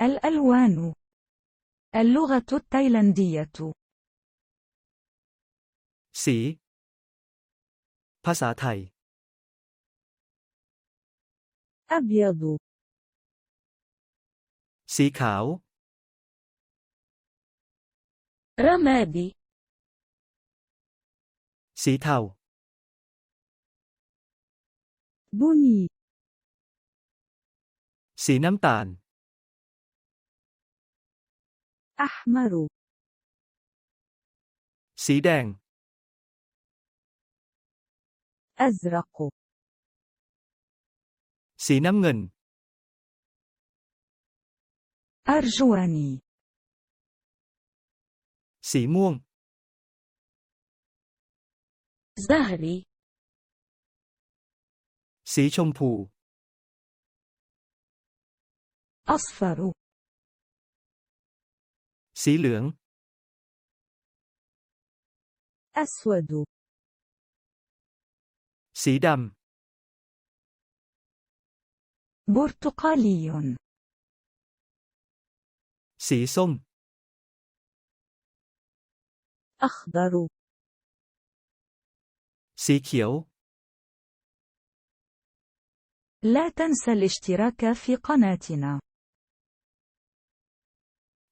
الألوان اللغة التايلاندية สี ภาษาไทย أبيض สีขาว رمادي สีเทา بني สีน้ำตาล أحمر Xí đèn أزرق Xí năm nghìn أرجواني Xí muông. زهري Xí trông phủ أصفر สีเหลือง أسود สีด برتقالي ำ สีส้ม أخضر สีเขียว لا تنسى الاشتراك في قناتنا